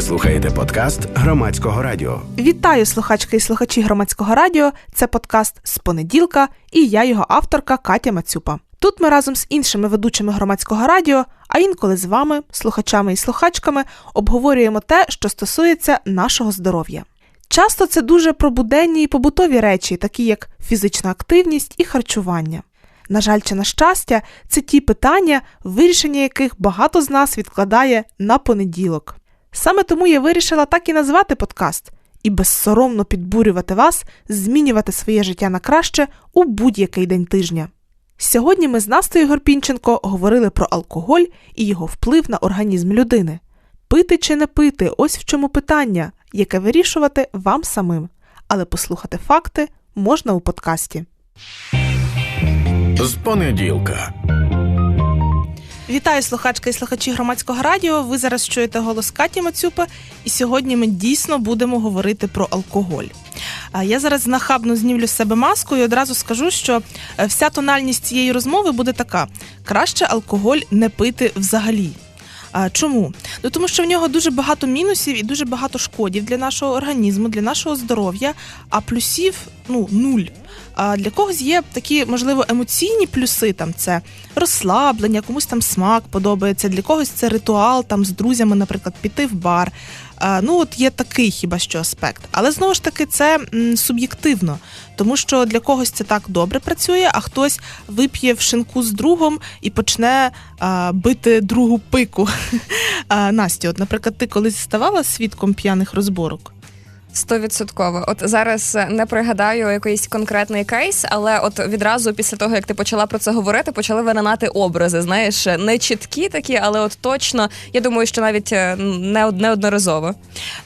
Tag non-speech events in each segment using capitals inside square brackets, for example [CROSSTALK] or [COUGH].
Ви слухаєте подкаст громадського радіо. Вітаю слухачки і слухачі громадського радіо. Це подкаст з понеділка, і я його авторка Катя Мацюпа. Тут ми разом з іншими ведучими громадського радіо, а інколи з вами, слухачами і слухачками, обговорюємо те, що стосується нашого здоров'я. Часто це дуже пробуденні і побутові речі, такі як фізична активність і харчування. На жаль, чи на щастя, це ті питання, вирішення яких багато з нас відкладає на понеділок. Саме тому я вирішила так і назвати подкаст і безсоромно підбурювати вас змінювати своє життя на краще у будь-який день тижня. Сьогодні ми з Настою Горпінченко говорили про алкоголь і його вплив на організм людини. Пити чи не пити ось в чому питання, яке вирішувати вам самим, але послухати факти можна у подкасті. З понеділка. Вітаю слухачки і слухачі громадського радіо. Ви зараз чуєте голос Каті Мацюпа, і сьогодні ми дійсно будемо говорити про алкоголь. Я зараз нахабно знімлю з себе маску і одразу скажу, що е, вся тональність цієї розмови буде така: краще алкоголь не пити взагалі. Чому? Ну тому що в нього дуже багато мінусів і дуже багато шкодів для нашого організму, для нашого здоров'я, а плюсів ну нуль. А для когось є такі, можливо, емоційні плюси. Там це розслаблення, комусь там смак подобається. Для когось це ритуал там з друзями, наприклад, піти в бар. Ну, от є такий хіба що аспект. Але знову ж таки, це суб'єктивно, тому що для когось це так добре працює, а хтось вип'є в шинку з другом і почне бити другу пику. [LAUGHS] А, Настя, от, наприклад, ти колись ставала свідком п'яних розборок? Стовідсотково. От зараз не пригадаю якийсь конкретний кейс, але от відразу після того, як ти почала про це говорити, почали вининати образи. Знаєш, не чіткі такі, але от точно я думаю, що навіть е, не неодноразово.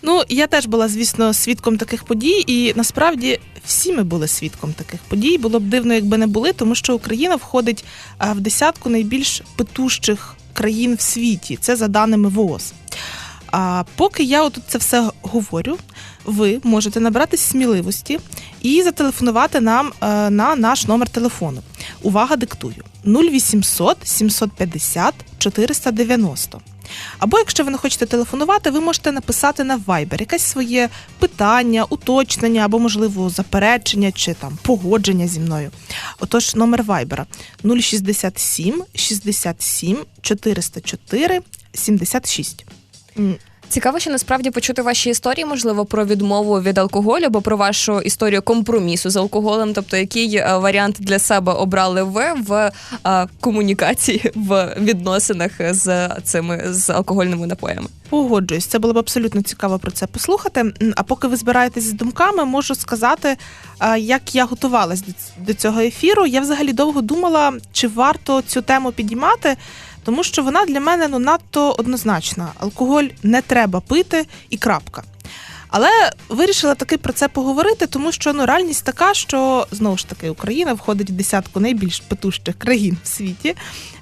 Ну я теж була, звісно, свідком таких подій, і насправді всі ми були свідком таких подій. Було б дивно, якби не були, тому що Україна входить в десятку найбільш петущих країн в світі. Це за даними ВООЗ. А поки я отут це все говорю, ви можете набратись сміливості і зателефонувати нам е, на наш номер телефону. Увага, диктую: 0800 750 490. Або, якщо ви не хочете телефонувати, ви можете написати на Viber якесь своє питання, уточнення або, можливо, заперечення чи там погодження зі мною. Отож, номер Viber 067 67 404 76. Цікаво, що насправді почути ваші історії, можливо, про відмову від алкоголю або про вашу історію компромісу з алкоголем, тобто який е, варіант для себе обрали ви в а, е, комунікації в відносинах з цими з алкогольними напоями. Погоджуюсь, це було б абсолютно цікаво про це послухати. А поки ви збираєтесь з думками, можу сказати, е, як я готувалась до цього ефіру. Я взагалі довго думала, чи варто цю тему підіймати тому що вона для мене ну надто однозначна. Алкоголь не треба пити і крапка. Але вирішила таки про це поговорити, тому що ну реальність така, що знову ж таки Україна входить в десятку найбільш петущих країн в світі.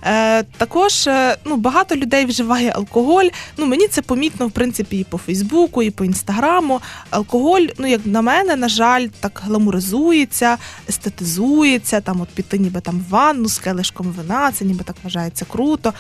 Е, Також е, ну багато людей вживає алкоголь. Ну мені це помітно в принципі і по Фейсбуку, і по інстаграму. Алкоголь, ну як на мене, на жаль, так гламуризується, естетизується. Там от піти, ніби там в ванну з келишком вина, це ніби так вважається круто.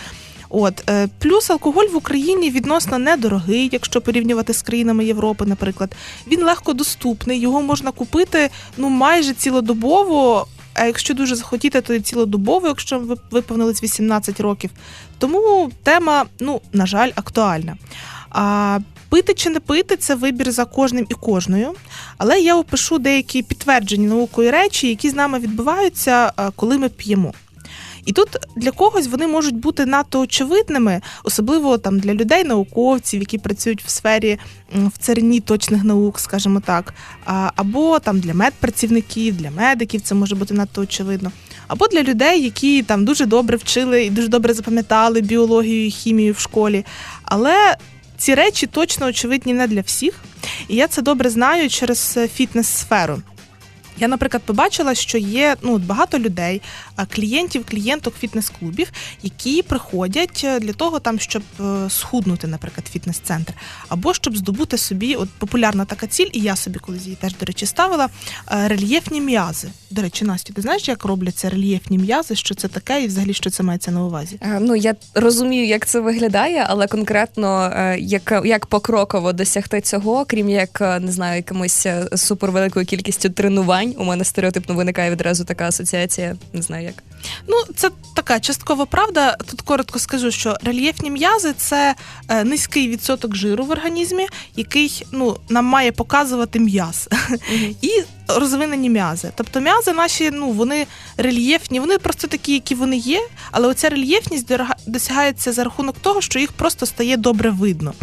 От е, плюс алкоголь в Україні відносно недорогий, якщо порівнювати з країнами Європи, наприклад. Він легко доступний, його можна купити ну майже цілодобово. А якщо дуже захотіти, то цілодобово, якщо ви виповнились 18 років. Тому тема, ну на жаль, актуальна. А пити чи не пити це вибір за кожним і кожною. Але я опишу деякі підтверджені наукою речі, які з нами відбуваються, коли ми п'ємо. І тут для когось вони можуть бути надто очевидними, особливо там для людей, науковців, які працюють в сфері в царині точних наук, скажімо так, або там для медпрацівників, для медиків це може бути надто очевидно. Або для людей, які там дуже добре вчили і дуже добре запам'ятали біологію і хімію в школі. Але ці речі точно очевидні не для всіх. І я це добре знаю через фітнес-сферу. Я, наприклад, побачила, що є ну багато людей, клієнтів, клієнток фітнес-клубів, які приходять е, для того, там, щоб е, схуднути, наприклад, фітнес-центр, або щоб здобути собі от популярна така ціль, і я собі колись її теж, до речі, ставила е, рельєфні м'язи. До речі, Настю, ти знаєш, як робляться рельєфні м'язи, що це таке, і взагалі що це мається на увазі? Ну я розумію, як це виглядає, але конкретно як, як покроково досягти цього, крім як не знаю, якимось супервеликою кількістю тренувань. У мене стереотипно виникає відразу така асоціація. Не знаю як. Ну, це така часткова правда. Тут коротко скажу, що рельєфні м'язи це е, низький відсоток жиру в організмі, який ну, нам має показувати м'яз. І розвинені м'язи. Тобто м'язи наші, ну вони рельєфні, вони просто такі, які вони є, але оця рельєфність досягається за рахунок того, що їх просто стає добре видно.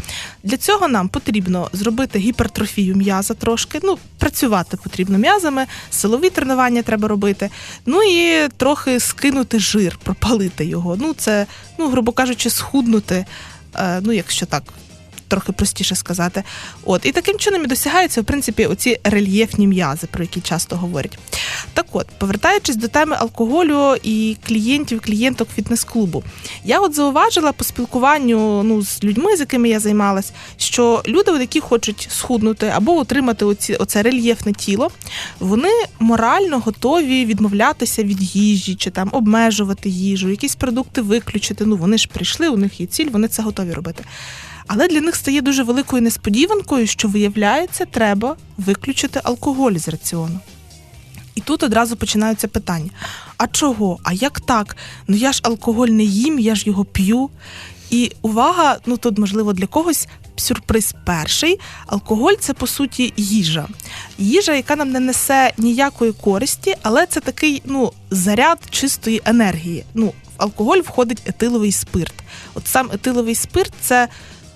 Для цього нам потрібно зробити гіпертрофію м'яза трошки. Ну, працювати потрібно м'язами, силові тренування треба робити. Ну і трохи скинути жир, пропалити його. Ну, це, ну, грубо кажучи, схуднути. е, Ну, якщо так трохи простіше сказати. От і таким чином і досягаються в принципі оці рельєфні м'язи, про які часто говорять. Так от, повертаючись до теми алкоголю і клієнтів, клієнток фітнес-клубу, я от зауважила по спілкуванню ну, з людьми, з якими я займалась, що люди, які хочуть схуднути або отримати оці, оце рельєфне тіло, вони морально готові відмовлятися від їжі чи там обмежувати їжу, якісь продукти виключити. Ну вони ж прийшли, у них є ціль, вони це готові робити. Але для них стає дуже великою несподіванкою, що виявляється, треба виключити алкоголь з раціону. І тут одразу починаються питання: а чого? А як так? Ну я ж алкоголь не їм, я ж його п'ю. І увага, ну тут можливо для когось сюрприз перший. Алкоголь це по суті їжа. Їжа, яка нам не несе ніякої користі, але це такий ну, заряд чистої енергії. Ну, в алкоголь входить етиловий спирт. От сам етиловий спирт це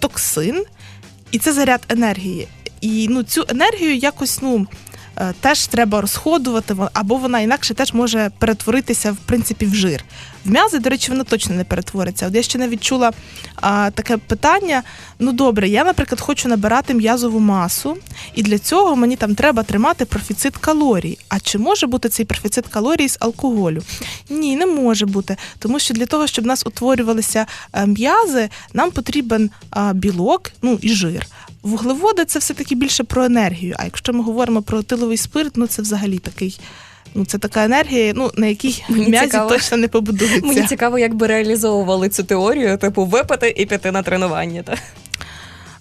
токсин, і це заряд енергії. І ну, цю енергію якось ну, е, теж треба розходувати, або вона інакше теж може перетворитися в принципі в жир. В м'язи, до речі, вона точно не перетвориться. От я ще не відчула а, таке питання. Ну добре, я, наприклад, хочу набирати м'язову масу, і для цього мені там треба тримати профіцит калорій. А чи може бути цей профіцит калорій з алкоголю? Ні, не може бути. Тому що для того, щоб в нас утворювалися е, м'язи, нам потрібен а, білок, ну і жир. Вуглеводи це все-таки більше про енергію. А якщо ми говоримо про етиловий спирт, ну це взагалі такий. Ну, це така енергія, ну на якій [LAUGHS] Мені м'язі цікаво. точно не побудується. Мені цікаво, як би реалізовували цю теорію, типу випити і піти на тренування. Та?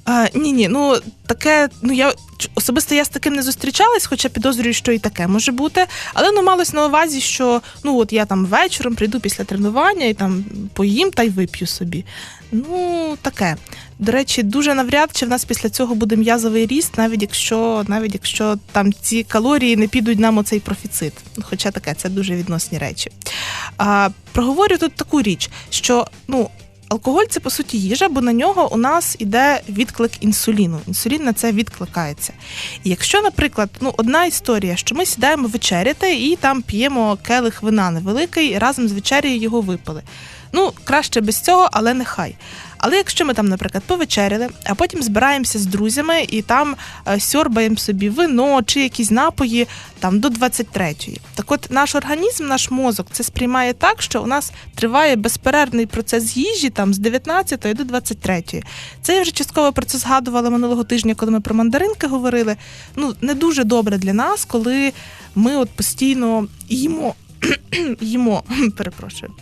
А, ні, ні, ну таке, ну я особисто я з таким не зустрічалась, хоча підозрюю, що і таке може бути. Але ну малось на увазі, що ну от я там вечором прийду після тренування і там поїм та й вип'ю собі. Ну, таке. До речі, дуже навряд чи в нас після цього буде м'язовий ріст, навіть якщо навіть якщо там ці калорії не підуть нам оцей профіцит. Хоча таке, це дуже відносні речі. А, проговорю тут таку річ, що ну. Алкоголь це по суті їжа, бо на нього у нас іде відклик інсуліну. Інсулін на це відкликається. І якщо, наприклад, ну одна історія, що ми сідаємо вечеряти і там п'ємо келих вина невеликий, разом з вечерею його випили. Ну, краще без цього, але нехай. Але якщо ми там, наприклад, повечеряли, а потім збираємося з друзями і там е, сьорбаємо собі вино чи якісь напої там до 23-ї. Так от наш організм, наш мозок це сприймає так, що у нас триває безперервний процес їжі там з 19 до 23. Це я вже частково про це згадувала минулого тижня, коли ми про мандаринки говорили. Ну, не дуже добре для нас, коли ми от постійно їмо, [CLEARS THROAT] їмо, [CLEARS THROAT] перепрошую.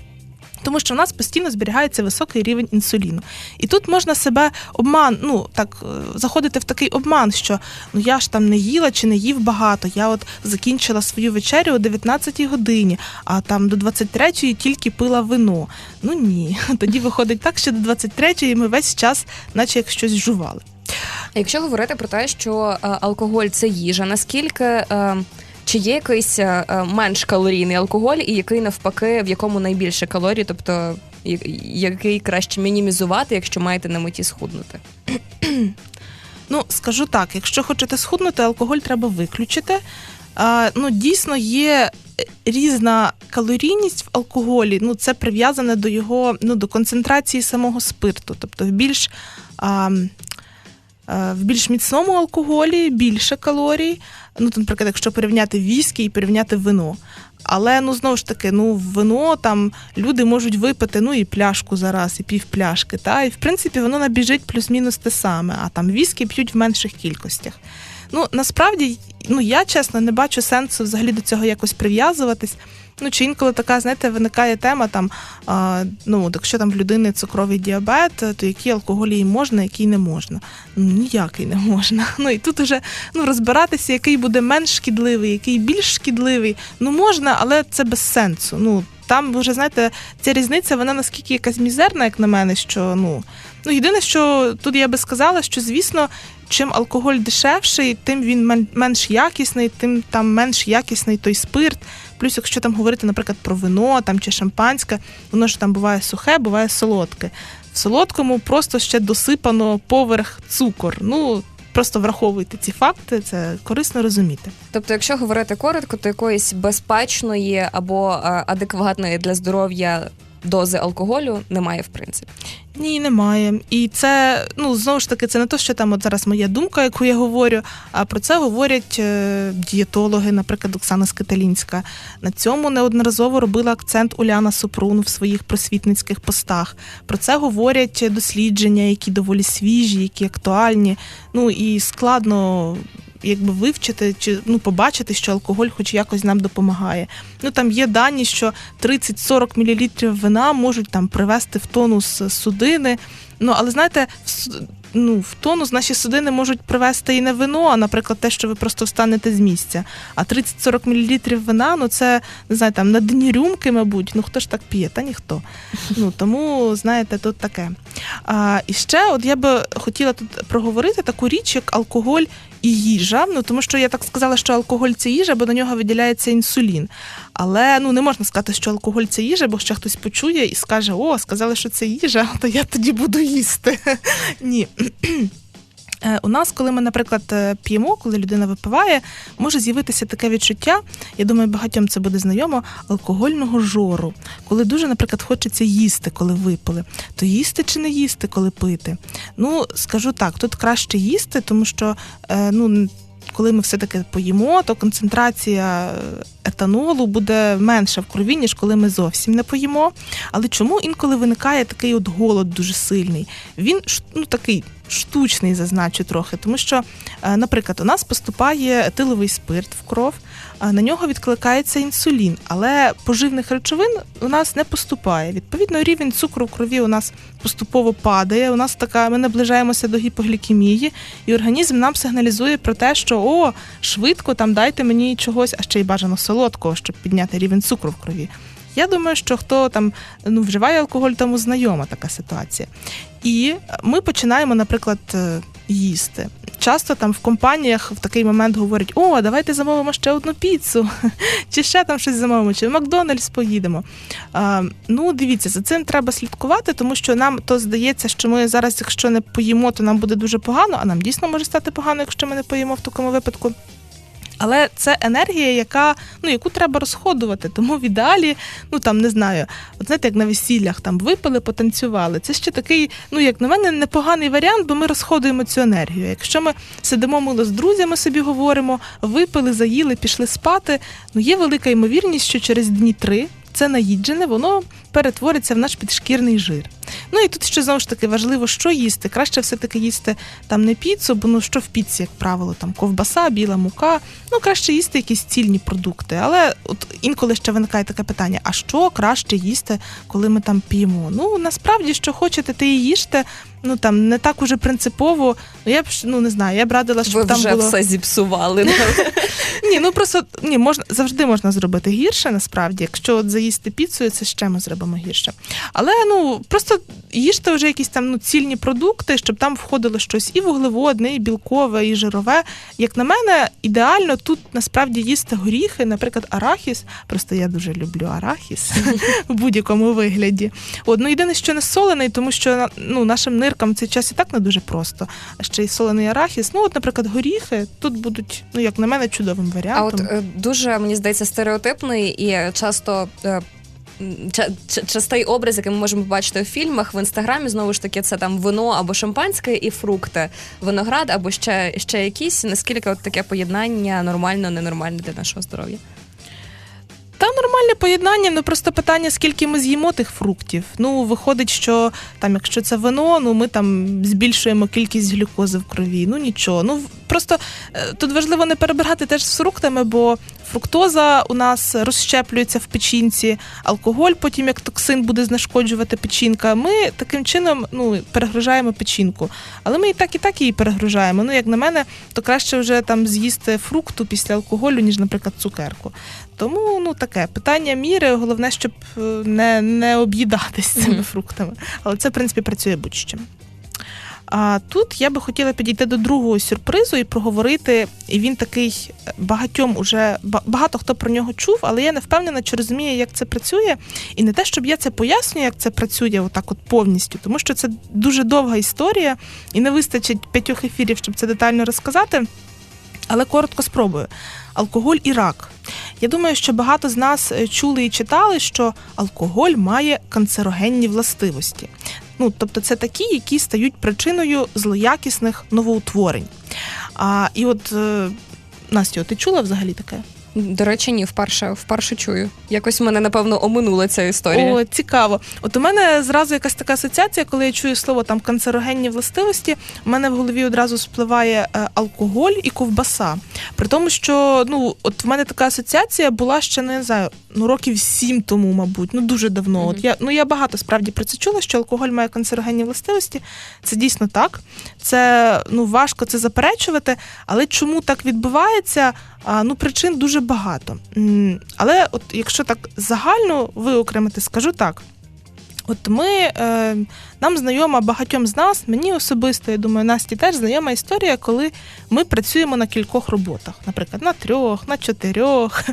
Тому що в нас постійно зберігається високий рівень інсуліну. І тут можна себе обман, ну так е, заходити в такий обман, що ну я ж там не їла чи не їв багато. Я от закінчила свою вечерю о 19 годині, а там до 23-ї тільки пила вино. Ну ні, [LAUGHS] тоді виходить так, що до 23-ї ми весь час, наче як щось жували. Якщо говорити про те, що е, алкоголь це їжа, наскільки е, чи є якийсь е, е, менш калорійний алкоголь, і який навпаки, в якому найбільше калорій, тобто який краще мінімізувати, якщо маєте на меті схуднути? Ну, скажу так, якщо хочете схуднути, алкоголь треба виключити. А, ну, дійсно є е, різна калорійність в алкоголі. Ну, це прив'язане до його ну, до концентрації самого спирту. Тобто в більш, а, в більш міцному алкоголі більше калорій. Ну, то, наприклад, якщо порівняти віскі і порівняти вино. Але ну знову ж таки, ну вино там люди можуть випити ну і пляшку зараз, і півпляшки. Та і в принципі воно набіжить плюс-мінус те саме. А там віскі п'ють в менших кількостях. Ну насправді, ну я чесно не бачу сенсу взагалі до цього якось прив'язуватись. Ну, чи інколи така, знаєте, виникає тема там, а, ну, якщо там в людини цукровий діабет, то які алкоголі їй можна, які не можна. Ну, ніякий не можна. [LAUGHS] Ну і тут уже ну, розбиратися, який буде менш шкідливий, який більш шкідливий. Ну можна, але це без сенсу. Ну, там вже, знаєте, ця різниця, вона наскільки якась мізерна, як на мене, що ну. Ну, єдине, що тут я би сказала, що звісно, чим алкоголь дешевший, тим він менш якісний, тим там менш якісний той спирт. Плюс, якщо там говорити, наприклад, про вино там чи шампанське, воно ж там буває сухе, буває солодке. В солодкому просто ще досипано поверх цукор. Ну просто враховуйте ці факти, це корисно розуміти. Тобто, якщо говорити коротко, то якоїсь безпечної або е, адекватної для здоров'я дози алкоголю немає в принципі. Ні, немає. І це ну знову ж таки, це не то, що там от зараз моя думка, яку я говорю. А про це говорять е, дієтологи, наприклад, Оксана Скиталінська. На цьому неодноразово робила акцент Уляна Супрун в своїх просвітницьких постах. Про це говорять дослідження, які доволі свіжі, які актуальні. Ну і складно якби вивчити чи ну побачити, що алкоголь, хоч якось нам допомагає. Ну там є дані, що 30-40 мл вина можуть там привести в тонус судини. Ну але знаєте, ну, в тонус наші судини можуть привести і не вино, а наприклад, те, що ви просто встанете з місця. А 30-40 мл вина, ну це не знаю, там на дні рюмки, мабуть. Ну хто ж так п'є? Та ніхто. Ну тому знаєте, тут таке. А, І ще, от я би хотіла тут проговорити таку річ, як алкоголь і їжа. Ну тому що я так сказала, що алкоголь це їжа, бо на нього виділяється інсулін. Але ну не можна сказати, що алкоголь це їжа, бо ще хтось почує і скаже: О, сказали, що це їжа, [LAUGHS] то я тоді буду їсти. [LAUGHS] Ні. [CLEARS THROAT] Е, у нас, коли ми, наприклад, е, п'ємо, коли людина випиває, може з'явитися таке відчуття, я думаю, багатьом це буде знайомо, алкогольного жору. Коли дуже, наприклад, хочеться їсти, коли випили, то їсти чи не їсти, коли пити. Ну, скажу так, тут краще їсти, тому що е, ну коли ми все-таки поїмо, то концентрація етанолу буде менша в крові, ніж коли ми зовсім не поїмо. Але чому інколи виникає такий от голод дуже сильний? Він ну, такий штучний, зазначу трохи, тому що, е, наприклад, у нас поступає етиловий спирт в кров, на нього відкликається інсулін, але поживних речовин у нас не поступає. Відповідно, рівень цукру в крові у нас поступово падає. У нас така, ми наближаємося до гіпоглікемії, і організм нам сигналізує про те, що о, швидко там дайте мені чогось, а ще й бажано солодкого, щоб підняти рівень цукру в крові. Я думаю, що хто там ну, вживає алкоголь, тому знайома така ситуація. І ми починаємо, наприклад, е, їсти. Часто там в компаніях в такий момент говорять: о, давайте замовимо ще одну піцу, [LAUGHS] чи ще там щось замовимо, чи в Макдональдс поїдемо. А, Ну, дивіться, за цим треба слідкувати, тому що нам то здається, що ми зараз, якщо не поїмо, то нам буде дуже погано, а нам дійсно може стати погано, якщо ми не поїмо в такому випадку. Але це енергія, яка ну яку треба розходувати. Тому в ідеалі, ну там не знаю, от знаєте, як на весіллях там випили, потанцювали. Це ще такий, ну як на мене, непоганий варіант, бо ми розходуємо цю енергію. Якщо ми сидимо мило з друзями, собі говоримо, випили, заїли, пішли спати. Ну є велика ймовірність, що через дні три це наїджене, воно перетвориться в наш підшкірний жир. Ну і тут ще знову ж таки важливо, що їсти. Краще все-таки їсти там не піцу, бо ну що в піці, як правило, там ковбаса, біла мука. Ну краще їсти якісь цільні продукти. Але от інколи ще виникає таке питання: а що краще їсти, коли ми там п'ємо? Ну насправді, що хочете, ти і їжте. Ну там не так уже принципово. Ну я б ну не знаю, я б радила, щоб Ви там вже було... все зіпсували. [LAUGHS] Ні, ну просто ні, можна завжди можна зробити гірше, насправді. Якщо от заїсти піцею, це ще ми зробимо гірше. Але ну просто їжте вже якісь там ну, цільні продукти, щоб там входило щось і вуглеводне, і білкове, і жирове. Як на мене, ідеально тут насправді їсти горіхи, наприклад, арахіс. Просто я дуже люблю арахіс в будь-якому вигляді. От, ну єдине, що не солений, тому що ну, нашим ниркам цей час і так не дуже просто. А ще й солений арахіс. Ну, от, наприклад, горіхи тут будуть, ну як на мене, чудовим варіантом. А от е, дуже мені здається стереотипний і часто. Частий образ, який ми можемо побачити у фільмах в інстаграмі, знову ж таки, це там вино або шампанське і фрукти, виноград або ще ще якісь. Наскільки от таке поєднання нормально, ненормальне для нашого здоров'я? Та нормальне поєднання, ну просто питання, скільки ми з'їмо тих фруктів. Ну, виходить, що там, якщо це вино, ну ми там збільшуємо кількість глюкози в крові. Ну нічого. Ну просто е, тут важливо не перебирати теж з фруктами, бо фруктоза у нас розщеплюється в печінці, алкоголь, потім як токсин буде знешкоджувати печінка. Ми таким чином ну, перегружаємо печінку. Але ми і так, і так її перегружаємо. Ну, як на мене, то краще вже там з'їсти фрукту після алкоголю, ніж, наприклад, цукерку. Тому ну таке питання міри, головне, щоб е, не, не об'їдатись цими Мгм. фруктами. Але це, в принципі, працює будь-чим. А тут я би хотіла підійти до другого сюрпризу і проговорити. І він такий е, багатьом уже ба- багато хто про нього чув, але я не впевнена, чи розуміє, як це працює. І не те, щоб я це пояснюю, як це працює, отак, от повністю, тому що це дуже довга історія, і не вистачить п'ятьох ефірів, щоб це детально розказати. Але коротко спробую. Алкоголь і рак. Я думаю, що багато з нас е, чули і читали, що алкоголь має канцерогенні властивості. Ну, тобто, це такі, які стають причиною злоякісних новоутворень. А, і от е, Настю, ти чула взагалі таке? До речі, ні, вперше, вперше чую. Якось мене, напевно, оминула ця історія. О, цікаво. От у мене зразу якась така асоціація, коли я чую слово там канцерогенні властивості, у мене в голові одразу спливає е, алкоголь і ковбаса. При тому, що ну, от в мене така асоціація була ще не знаю, ну років сім тому, мабуть, ну дуже давно. Мгм. От я ну я багато справді про це чула, що алкоголь має канцерогенні властивості. Це дійсно так. Це ну важко це заперечувати, але чому так відбувається? Ну, причин дуже багато. Але от якщо так загально виокремити, скажу так. От ми, е, нам знайома багатьом з нас, мені особисто, я думаю, Насті теж знайома історія, коли ми працюємо на кількох роботах, наприклад, на трьох, на чотирьох.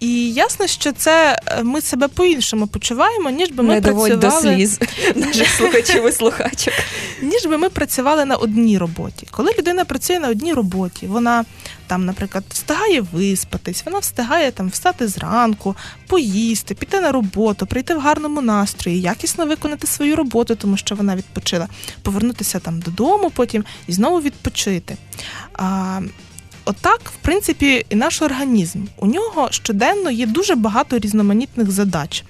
І ясно, що це е, ми себе по-іншому почуваємо, ніж би ми не доводь до сліз [LAUGHS] наших слухачів і слухачок. ніж би ми працювали на одній роботі. Коли людина працює на одній роботі, вона там, наприклад, встигає виспатись, вона встигає там встати зранку, поїсти, піти на роботу, прийти в гарному настрої, якісно виконати свою роботу, тому що вона відпочила, повернутися там додому потім і знову відпочити. А, Отак, в принципі, і наш організм. У нього щоденно є дуже багато різноманітних задач,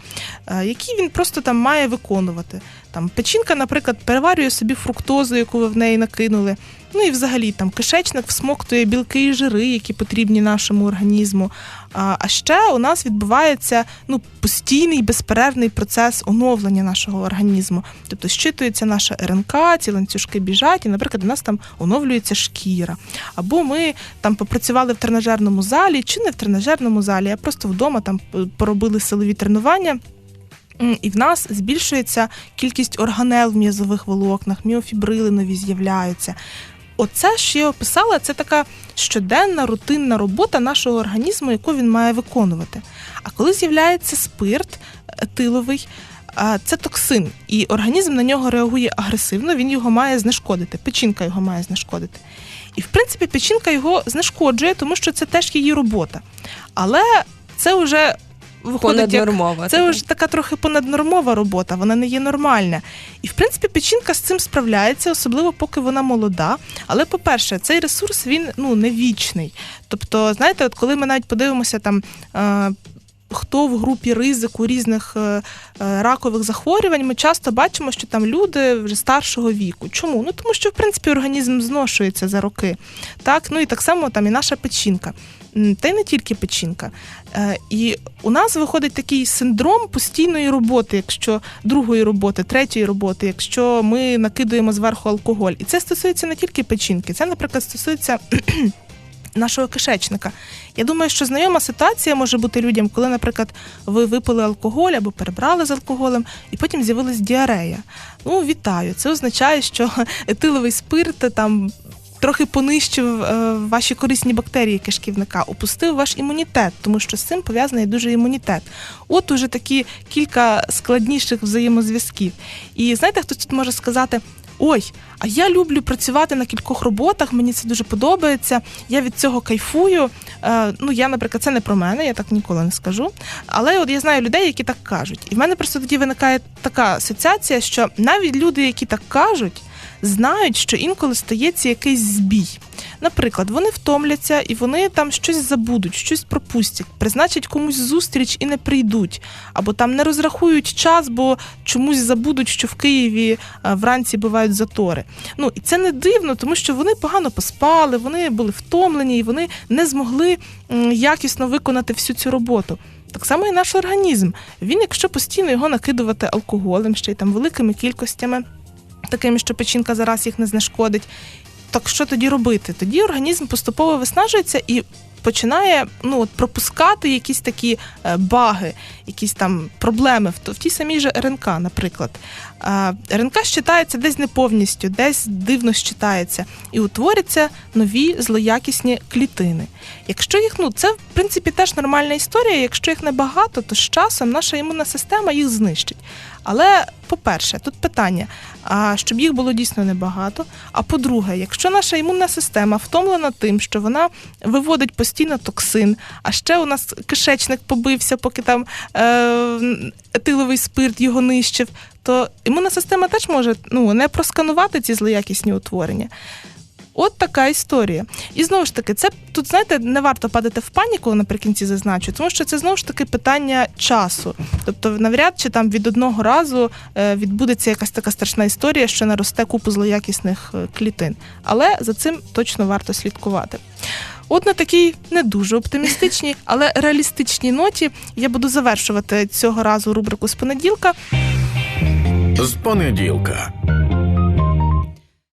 е, які він просто там має виконувати. Там печінка, наприклад, переварює собі фруктозу, яку ви в неї накинули. Ну і взагалі там кишечник всмоктує білки і жири, які потрібні нашому організму. А, ще у нас відбувається ну, постійний безперервний процес оновлення нашого організму. Тобто щитується наша РНК, ці ланцюжки біжать, і, наприклад, у нас там оновлюється шкіра. Або ми там попрацювали в тренажерному залі, чи не в тренажерному залі, а просто вдома там поробили силові тренування. І в нас збільшується кількість органел в м'язових волокнах, міофібрили нові з'являються. Оце, що я описала, це така щоденна рутинна робота нашого організму, яку він має виконувати. А коли з'являється спирт етиловий, це токсин, і організм на нього реагує агресивно, він його має знешкодити, печінка його має знешкодити. І в принципі печінка його знешкоджує, тому що це теж її робота. Але це вже виходить як це вже така трохи понаднормова робота, вона не є нормальна. І в принципі печінка з цим справляється, особливо поки вона молода. Але, по-перше, цей ресурс він ну не вічний. Тобто, знаєте, от коли ми навіть подивимося там. Е- Хто в групі ризику різних е, е, ракових захворювань, ми часто бачимо, що там люди вже старшого віку. Чому? Ну тому що в принципі організм зношується за роки. Так, ну і так само там і наша печінка. Та й не тільки печінка. Е, І у нас виходить такий синдром постійної роботи, якщо другої роботи, третьої роботи, якщо ми накидуємо зверху алкоголь. І це стосується не тільки печінки, це, наприклад, стосується. [CLEARS THROAT] Нашого кишечника. Я думаю, що знайома ситуація може бути людям, коли, наприклад, ви випили алкоголь або перебрали з алкоголем, і потім з'явилась діарея. Ну, вітаю. Це означає, що [LAUGHS] етиловий спирт там трохи понищив е, ваші корисні бактерії кишківника, опустив ваш імунітет, тому що з цим пов'язаний дуже імунітет. От уже такі кілька складніших взаємозв'язків. І знаєте, хтось тут може сказати. Ой, а я люблю працювати на кількох роботах, мені це дуже подобається. Я від цього кайфую. Е, ну, я, наприклад, це не про мене, я так ніколи не скажу. Але от я знаю людей, які так кажуть. І в мене просто тоді виникає така асоціація, що навіть люди, які так кажуть, знають, що інколи стається якийсь збій. Наприклад, вони втомляться і вони там щось забудуть, щось пропустять, призначать комусь зустріч і не прийдуть, або там не розрахують час, бо чомусь забудуть, що в Києві е, вранці бувають затори. Ну і це не дивно, тому що вони погано поспали, вони були втомлені і вони не змогли якісно виконати всю цю роботу. Так само і наш організм. Він, якщо постійно його накидувати алкоголем, ще й там великими кількостями, такими, що печінка зараз їх не знешкодить. Так що тоді робити? Тоді організм поступово виснажується і починає ну, от, пропускати якісь такі е, баги, якісь там проблеми в, в тій самій же РНК, наприклад. РНК щитається десь не повністю, десь дивно щитається, і утворяться нові злоякісні клітини. Якщо їх, ну це принципі теж нормальна історія. Якщо їх небагато, то з часом наша імунна система їх знищить. Але по-перше, тут питання: а щоб їх було дійсно небагато. А по-друге, якщо наша імунна система втомлена тим, що вона виводить постійно токсин, а ще у нас кишечник побився, поки там е, етиловий спирт його нищив, то імунна система теж може ну, не просканувати ці злоякісні утворення. От така історія. І знову ж таки, це тут, знаєте, не варто падати в паніку наприкінці зазначу, тому що це знову ж таки питання часу. Тобто, навряд чи там від одного разу е, відбудеться якась така страшна історія, що наросте купу злоякісних е, клітин. Але за цим точно варто слідкувати. От на такій не дуже оптимістичній, [LAUGHS] але реалістичній ноті я буду завершувати цього разу рубрику з понеділка. З понеділка.